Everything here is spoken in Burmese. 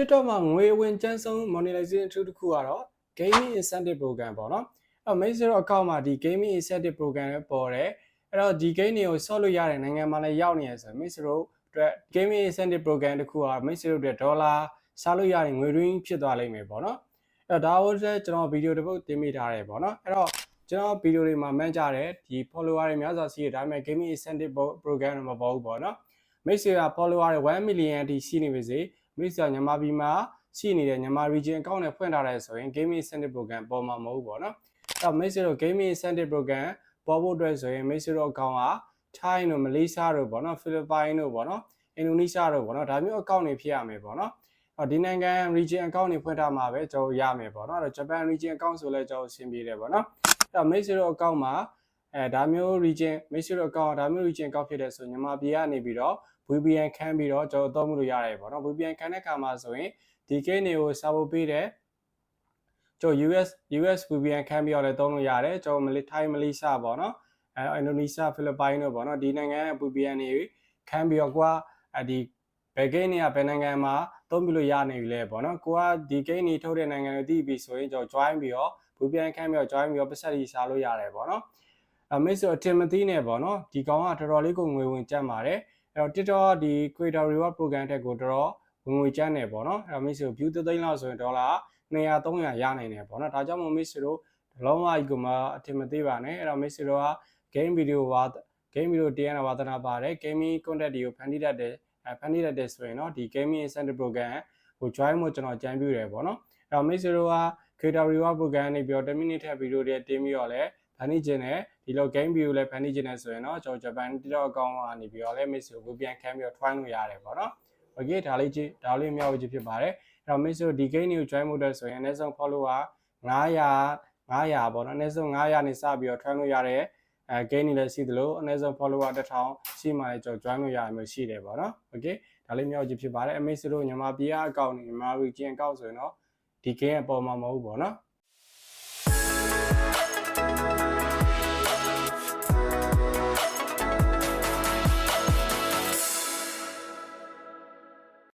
TikTok မှာငွေဝင်ကျန်းဆုံး monetization အထူးတစ်ခုကတော့ gaming incentive program ပေါ့နော်အဲ့ Mixer account မှာဒီ gaming incentive program ပဲပေါ်တယ်အဲ့တော့ဒီ game တွေကိုဆော့လို့ရတယ်နိုင်ငံမှာလည်းရောက်နေရဆိုရင် Mixer တို့အတွက် gaming incentive program တစ်ခုက Mixer တို့အတွက်ဒေါ်လာစားလို့ရတယ်ငွေရင်းဖြစ်သွားလိမ့်မယ်ပေါ့နော်အဲ့တော့ဒါဟုတ်တဲ့ကျွန်တော်ဗီဒီယိုတစ်ပုဒ်တင်မိထားတယ်ပေါ့နော်အဲ့တော့ကျွန်တော်ဗီဒီယိုတွေမှာမှန်းကြတယ်ဒီ follower တွေများစွာရှိတယ်ဒါပေမဲ့ gaming incentive program တော့မပေါ်ဘူးပေါ့နော် Mixer က follower တွေ1 million အထိရှိနေပါစေ Mixer မြန်မာပြည်မှာရှိနေတဲ့မြန်မာ region account နဲ့ဖွင့်ထားတယ်ဆိုရင် gaming incentive program ပေါ်မှာမဟုတ်ဘူးပေါ့နော်အဲ့တော့ Mixer တို့ gaming incentive program ပေါ်ဖို့အတွက်ဆိုရင် Mixer တို့ account က Thai တို့မလေးရှားတို့ပေါ့နော်ဖိလစ်ပိုင်တို့ပေါ့နော်အင်ဒိုနီးရှားတို့ပေါ့နော်ဒါမျိုး account တွေဖြစ်ရမယ်ပေါ့နော်အော်ဒီနိုင်ငံ region account တွေဖွင့်ထားမှာပဲကျွန်တော်ရမယ်ပေါ့နော်အဲ့တော့ Japan region account ဆိုလဲကျွန်တော်အဆင်ပြေတယ်ပေါ့နော်အဲ့တော့ Mixer တို့ account မှာ အဲဒါမျိုး region Mixer တို့ account ဒါမျိုး region account ဖြစ်တဲ့ဆိုမြန်မာပြည်ကနေပြီးတော့ VPN ခန်းပြီးတော့ကျွန်တော်သုံးမှုလို့ရတယ်ပေါ့နော် VPN ခန်းတဲ့အခါမှာဆိုရင်ဒီ case တွေကိုစာဖို့ပေးတယ်ကျွန်တော် US US VPN ခန်းပြီးတော့လည်းသုံးလို့ရတယ်ကျွန်တော်မလေးထိုင်းမလေးရှားပေါ့နော်အဲအင်ဒိုနီးရှားဖိလစ်ပိုင်တို့ပေါ့နော်ဒီနိုင်ငံရဲ့ VPN တွေခန်းပြီးတော့ကိုကအဒီဘယ် game တွေကဘယ်နိုင်ငံမှာသုံးပြီးလို့ရနေပြီလဲပေါ့နော်ကိုကဒီ game တွေထုတ်တဲ့နိုင်ငံတွေသိပြီဆိုရင်ကျွန်တော် join ပြီးတော့ VPN ခန်းပြီးတော့ join ပြီးတော့ပတ်သက်ကြီးရှာလို့ရတယ်ပေါ့နော် အမေဆိုအထင်မသိနဲ့ပေါ့နော်ဒီကောင်ကတော်တော်လေးကိုငွေဝင်ကြက်ပါတယ်အဲ့တော့ TikTok ဒီ Creator Reward Program တက်ကိုတော်တော်ဝင်ငွေကျန်းနေပေါ့နော်အဲ့တော့မိတ်ဆွေ view သိန်းလောက်ဆိုရင်ဒေါ်လာ200 300ရနိုင်တယ်ပေါ့နော်ဒါကြောင့်မို့မိတ်ဆွေတို့လုံးဝကြီးကမှအထင်မသေးပါနဲ့အဲ့တော့မိတ်ဆွေတို့က game video ဝါ game video တရားနာဝါသနာပါတယ် gaming content တွေကိုဖန်တီးတတ်တယ်အဲဖန်တီးတတ်တယ်ဆိုရင်တော့ဒီ gaming incentive program ကို join ဖို့ကျွန်တော်ကြံပြုတယ်ပေါ့နော်အဲ့တော့မိတ်ဆွေတို့က creator reward program နေပြီးတော့10 minute ထက် video တွေတင်ပြီးတော့လဲဖန်တီးခြင်းနဲ့ ဒီလို game view လည်းဖန်တီးခြင်းနဲ့ဆိုရင်တော့ကျွန်တော် Japan TikTok account ကနေပြီးတော့လဲ miss ကိုပြန်ခံပြီးတော့ try လို့ရတယ်ပေါ့နော် okay ဒါလေးကြည့်ဒါလေးမျှဝေခြင်းဖြစ်ပါတယ်အဲ့တော့ miss တို့ဒီ game ကို join ဖို့အတွက်ဆိုရင်အနည်းဆုံး follower 900 900ပေါ့နော်အနည်းဆုံး900နေစပြီးတော့ try လို့ရတဲ့အဲ gain တွေလည်းရှိသလိုအနည်းဆုံး follower 1000ရှိမှလည်းကျွန်တော် join လို့ရမျိုးရှိတယ်ပေါ့နော် okay ဒါလေးမျှဝေခြင်းဖြစ်ပါတယ်အမေစတို့ညီမပြည်အကောင့်နေညီမ region အကောင့်ဆိုရင်တော့ဒီ game အပေါ်မှာမဟုတ်ဘူးပေါ့နော်